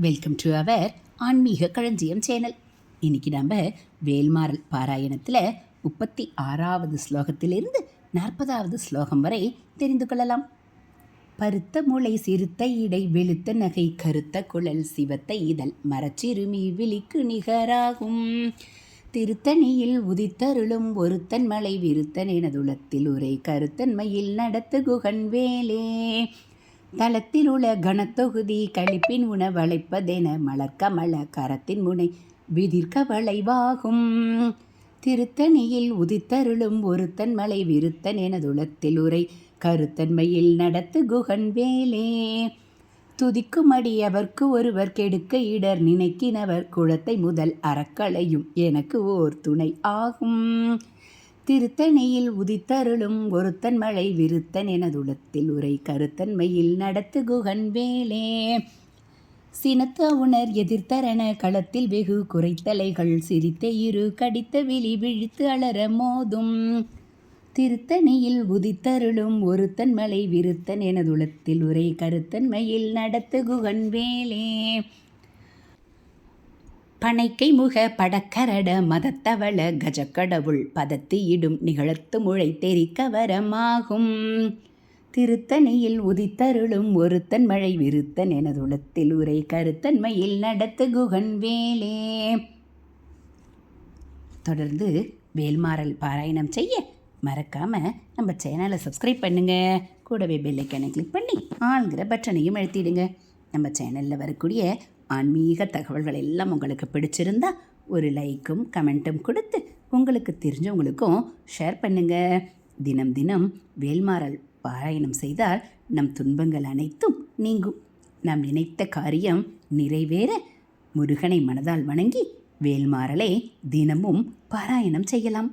Welcome to our ஆன்மீக களஞ்சியம் channel. இன்னைக்கு நம்ம வேல்மாறல் பாராயணத்தில் முப்பத்தி ஆறாவது ஸ்லோகத்திலிருந்து நாற்பதாவது ஸ்லோகம் வரை தெரிந்து கொள்ளலாம். பருத்த முளை சிறுத்த இடை வெளுத்த நகை கருத்த குழல் சிவத்த இதழ் மரச்சிறுமி விழிக்கு நிகராகும். திருத்தணியில் உதித்தருளும் ஒருத்தன் மலை விருத்தன் எனதுளத்தில் உரை கருத்தன்மையில் நடத்து குகன் வேலே. தளத்தில் உள்ள கனத்தொகுதி கழிப்பின் உணவளைப்பதென மலர்க்கமல கரத்தின் முனை விதிர்க்க வளைவாகும் திருத்தணியில் உதித்தருளும் ஒருத்தன் மலை விருத்தன் எனதுளத்தில் உரை கருத்தன்மையில் நடத்து குகன் வேலே. துதிக்கும் அடியவர்க்கு ஒருவர் கெடுக்க இடர் நினைக்கினவர் குளத்தை முதல் அறக்களையும் எனக்கு ஓர் துணை ஆகும். திருத்தணியில் உதித்தருளும் ஒருத்தன் மழை விருத்தன் எனதுளத்தில் உரை கருத்தன்மையில் நடத்து குகன் வேலே சினத்த உணர் எதிர்த்தரண களத்தில் வெகு குறைத்தலைகள் சிரித்த இரு கடித்த விழி விழித்து அலற மோதும். திருத்தணியில் உதித்தருளும் ஒருத்தன் மலை விருத்தன் எனதுளத்தில் உரை கருத்தன்மையில் நடத்து குகன் வேலே பனைக்கை முக படக்கரட மதத்தவள கஜக்கடவுள் பதத்தியிடும் நிகழத்து முளை தெரிக்கவரமாகும். திருத்தணியில் உதித்தருளும் ஒருத்தன் மழை விருத்தன் எனதுளத்தில் உரை கருத்தன்மையில் நடத்து குகன் வேலே. தொடர்ந்து வேல்மாறல் பாராயணம் செய்ய மறக்காம நம்ம சேனலை சப்ஸ்கிரைப் பண்ணுங்க. கூடவே பெல்லைக்கனை கிளிக் பண்ணி ஆளுங்கிற பட்டனையும் அழுத்திடுங்க. நம்ம சேனலில் வரக்கூடிய ஆன்மீக தகவல்கள் எல்லாம் உங்களுக்கு பிடிச்சிருந்தா ஒரு லைக்கும் கமெண்ட்டும் கொடுத்து உங்களுக்கு தெரிஞ்சவங்களுக்கும் ஷேர் பண்ணுங்க. தினம் தினம் வேல்மாறல் பாராயணம் செய்தால் நம் துன்பங்கள் அனைத்தும் நீங்கும். நாம் நினைத்த காரியம் நிறைவேற முருகனை மனதால் வணங்கி வேல்மாறலை தினமும் பாராயணம் செய்யலாம்.